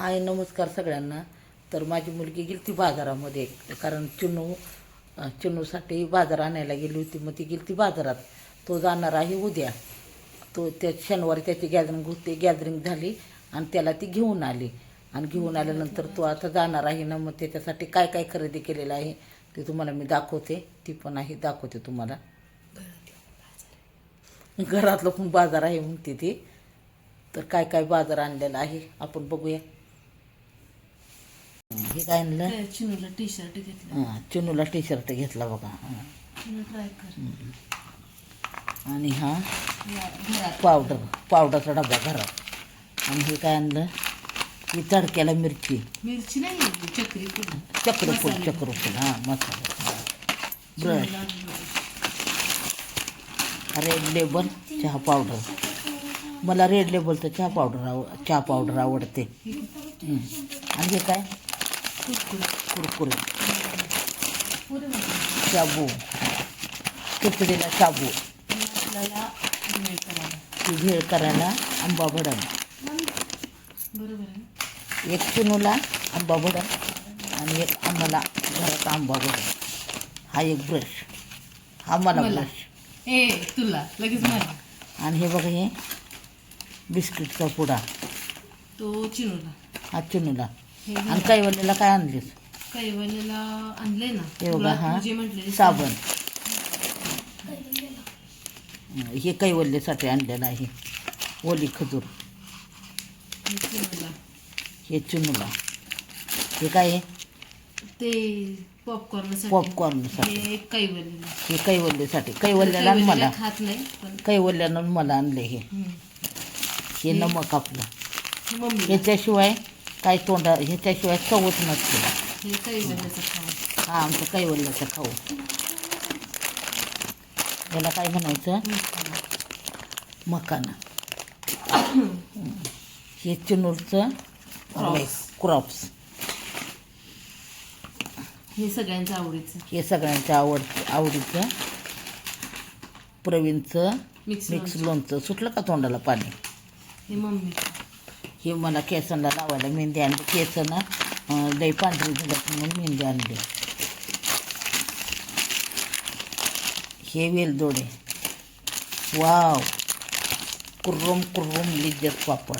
हाय नमस्कार सगळ्यांना. तर माझी मुलगी गेली ती बाजारामध्ये. कारण चिनू अं, चिनूसाठी बाजार आणायला गेली होती. मग ती गेली ती बाजारात. तो जाणार आहे उद्या. तो त्या शनिवारी त्याची गॅदरिंग होती. गॅदरिंग झाली आणि त्याला ती घेऊन आली. आणि घेऊन आल्यानंतर तो आता जाणार आहे ना मग त्याच्यासाठी काय काय खरेदी केलेलं आहे ते तुम्हाला मी दाखवते. ती पण आहे दाखवते तुम्हाला. घरातलं पण बाजार आहे म्हणते ती. तर काय काय बाजार आणलेला आहे? आपण बघूया. हं, काय आणलं? चिनूला टी शर्ट घेतलं. हां चिनूला टी शर्ट घेतला बघा. चिनू ट्राय कर. आणि हा पावडर पावडरचा डबा घरात. आणि हे काय आणलं? ही तडक्याला मिरची. मिरची नाही चक्रफूल मसाले. चक्रफूल हां मसाला. ब्रश. रेड लेबल चहा पावडर. मला रेड लेबलचं चहा पावडर आव चहा पावडर आवडते. आणि हे काय? कुरकुरे. शाबू खिचडीला शाबू भेळ करायला आंबा ना? एक चिनूला आंबा भडंग आणि एक आम्हाला घरात आंबा भडंग हा एक ब्रश हा मला. ब्रश ए तुला लगेच मला आणि हे बघा हे बिस्किटचा पुडा तो चिनूला हा चिनूला आणि कैवल्याला काय आणलीस? कैवल्याला आणले ना हे बघा तुला साबण. हं, कैवल्यासाठी आणलेलं आहे. ओली खजूर. हे चिनूला. हे काय आहे? ते पॉपकॉर्न पॉपकॉर्नसाठी हे कैवल्याला हे कैवल्यासाठी कैवल्याला आणि मला. खात नाही पण कैवल्यानं मला आणले हे. हम्म. हे नमक आपलं. मम्मी ह्याच्याशिवाय काय तोंडा ह्याच्याशिवाय चवच नसते. हे हा आमचं कैवल्याचं खाऊ. याला काय म्हणायचं? मकाना. हे चिनूरचं Crops. क्रॉप्स हे सगळ्यांचं आवडीचं. हे सगळ्यांच्या आवड आवडीचं. प्रवीणचं मिक्स मिक्स लोणचं. सुटलं का तोंडाला पाणी? हे मम्मी हे मला केसांना लावायला मेहंदी आणली. केस ना अं, लई पांढरी झाल्यात म्हणून मेहंदी आणली. हे वेलदोडे. वाव. कुर्रम कुर्रम लिज्जत पापड.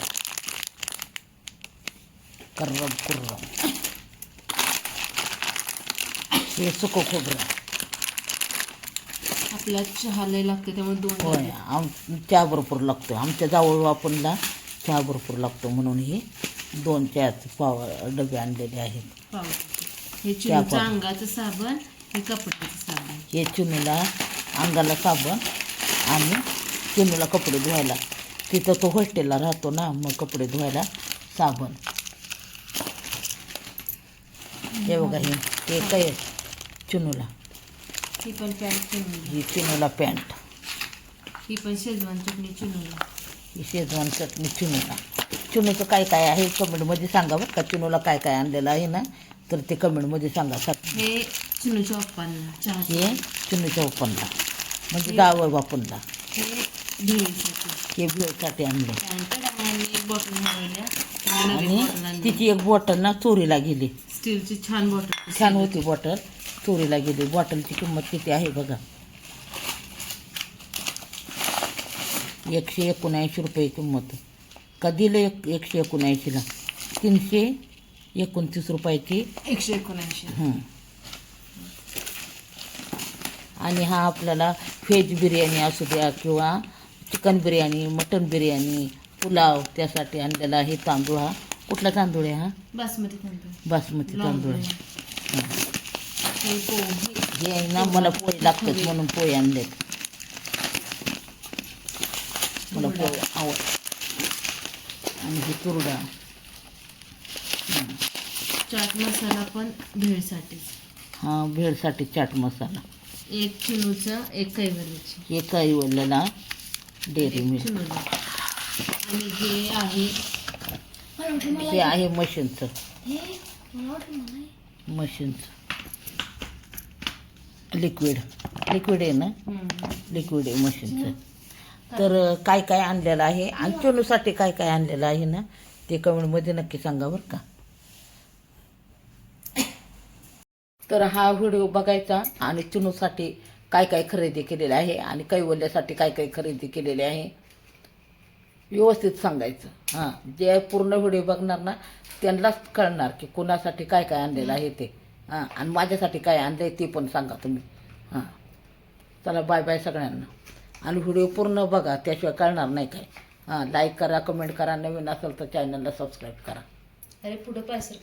कर्रम कुर्रम. हे सुकं खोबरं. आपला चहा लय लागते त्यामुळे दोन होय आम चहा भरपूर लागतो आमच्या जावळ वापरला चहा भरपूर लागतो म्हणून हे दोन चहाचे पाव डबे आणलेले आहेत. हे पावडर. अंगाचं साबण हे कपड्याचं साबण. हे चिनूला अंगाला साबण आणि चिनूला कपडे धुवायला. तिथं तो हॉस्टेलला राहतो ना मग कपडे धुवायला साबण. हे बघा हे हे काय चिनूला. ही पण पॅन्ट चिनूला. ही चिनूला पॅन्ट. ही पण शेजवान चटणी चिनूला. ही शेजवान चटणी चिनूला चिनूचं काय काय आहे कमेंटमध्ये सांगा बरं का? चिनूला काय काय आणलेलं आहे ना? तर ते कमेंटमध्ये सांगा. हे चिनूच्या चहा हे चिनूच्या ओपनला म्हणजे जावं बापूंला हे भेळीसाठी. आणले. आणि तिची एक बॉटल ना चोरीला गेली. स्टीलची छान बॉटल छान होती बॉटल चोरीला गेली. बॉटलची किंमत किती आहे बघा. एकशे एकोणऐंशी रुपये किंमत का दिलं एक एकशे एकोणऐंशीला? तीनशे एकोणतीस रुपयाची. एकशे एकोणऐंशी. हं. आणि हा आपल्याला व्हेज बिर्याणी असू द्या किंवा चिकन बिर्याणी मटन बिर्याणी पुलाव त्यासाठी आणलेला आहे तांदूळ हा. कुठला तांदूळ आहे हा? बासमती तांदूळ. बासमती तांदूळ. आहे. हे पोहे. हे आहे ना मला पोहे लागतात म्हणून पोहे आणलेत. मला पोहे आवड. आणि हे तुरडा चाट मसाला पण भेळसाठी. हा भेळसाठी चाट मसाला. एक चिनूचं एक हे काही वळलेला डेअरी मिल्क आणि हे आहे हे आहे मशीनचं. मशीनचं. लिक्विड. लिक्विड आहे ना? लिक्विड आहे मशीनचं. तर काय काय आणलेलं आहे? आणि चुनूसाठी काय काय आणलेलं आहे ना? ते कमेंटमध्ये नक्की सांगा बरं का. तर हा व्हिडिओ बघायचा आणि चुनूसाठी काय काय खरेदी केलेलं आहे आणि कैवल्यासाठी काय काय खरेदी केलेली आहे. व्यवस्थित सांगायचं. हां जे पूर्ण व्हिडिओ बघणार ना त्यांनाच कळणार की कुणासाठी काय काय आणलेलं आहे ते. हां आणि माझ्यासाठी काय आणलं आहे ते पण सांगा तुम्ही. हां. चला बाय बाय सगळ्यांना. आणि व्हिडिओ पूर्ण बघा त्याशिवाय कळणार नाही काय. हां लाईक करा कमेंट करा नवीन असेल तर चॅनलला सबस्क्राईब करा. अरे पुढं पाय सर